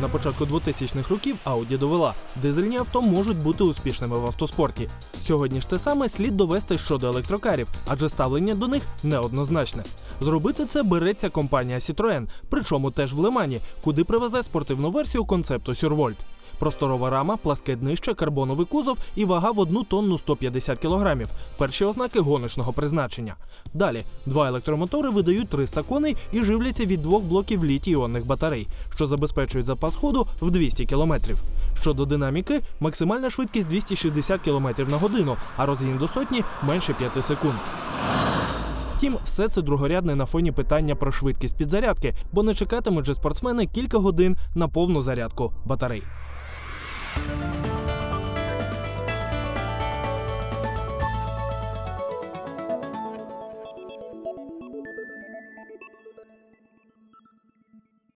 На початку 2000-х років Audi довела, дизельні авто можуть бути успішними в автоспорті. Сьогодні ж те саме слід довести щодо електрокарів, адже ставлення до них неоднозначне. Зробити це береться компанія Citroën, причому теж в Лимані, куди привезе спортивну версію концепту Сюрвольт. Просторова рама, пласке днище, карбоновий кузов і вага в 1 тонну 150 кілограмів. Перші ознаки гоночного призначення. Далі два електромотори видають 300 коней і живляться від двох блоків літій-іонних батарей, що забезпечують запас ходу в 200 кілометрів. Щодо динаміки, максимальна швидкість 260 км на годину, а розгін до сотні менше 5 секунд. Втім, все це другорядне на фоні питання про швидкість підзарядки, бо не чекатимуть же спортсмени кілька годин на повну зарядку батарей. Bye.